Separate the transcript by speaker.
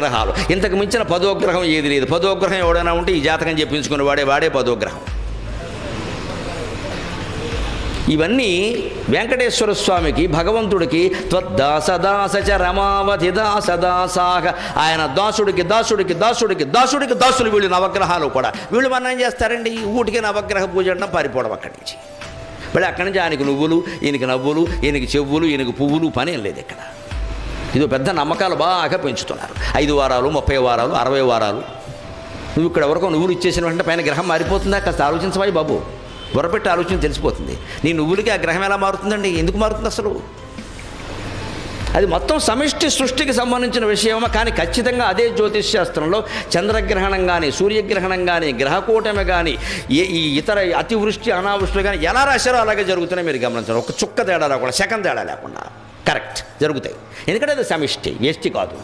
Speaker 1: నవగ్రహాలు ఇంతకు మించిన పదోగ్రహం ఏది లేదు. పదోగ్రహం ఎవడైనా ఉంటే ఈ జాతకం చెప్పించుకుని వాడే వాడే పదోగ్రహం. ఇవన్నీ వెంకటేశ్వర స్వామికి భగవంతుడికి త్వద్దాసదాసచ రమావధి దాసదాసాహ. ఆయన దాసుడికి దాసుడికి దాసుడికి దాసుడికి దాసులు వీళ్ళు నవగ్రహాలు కూడా. వీళ్ళు మనం ఏం చేస్తారండి? ఊటికి నవగ్రహ పూజ అంటాం పారిపోవడం అక్కడి నుంచి. మళ్ళీ అక్కడి నుంచి ఆయనకి నువ్వులు ఈయనకి నవ్వులు ఈయనకి చెవులు ఈయనకి పువ్వులు పని ఏం లేదు ఇక్కడ. ఇది పెద్ద నమ్మకాలు బాగా పెంచుతున్నారు. ఐదు వారాలు ముప్పై వారాలు అరవై వారాలు. నువ్వు ఇక్కడ వరకు నువ్వులు ఇచ్చేసిన వెంటనే పైన గ్రహం మారిపోతుందా? కాస్త ఆలోచించవాయి బాబు. బుర్రపెట్టి ఆలోచన తెలిసిపోతుంది. నీ నువ్వులకి ఆ గ్రహం ఎలా మారుతుందండి? ఎందుకు మారుతుంది అసలు? అది మొత్తం సమిష్టి సృష్టికి సంబంధించిన విషయమా? కానీ ఖచ్చితంగా అదే జ్యోతిష్ శాస్త్రంలో చంద్రగ్రహణం కానీ సూర్యగ్రహణం కానీ గ్రహకూటమి కానీ ఏ ఈ ఇతర అతివృష్టి అనావృష్టి కానీ ఎలా రాశారో అలాగే జరుగుతున్నాయి మీరు గమనించాలి ఒక చుక్క తేడా రాకుండా సెకండ్ తేడా లేకుండా. కరెక్ట్ జరుగుతాయి. ఎందుకంటే అది సమిష్టి వ్యష్టి కాదు.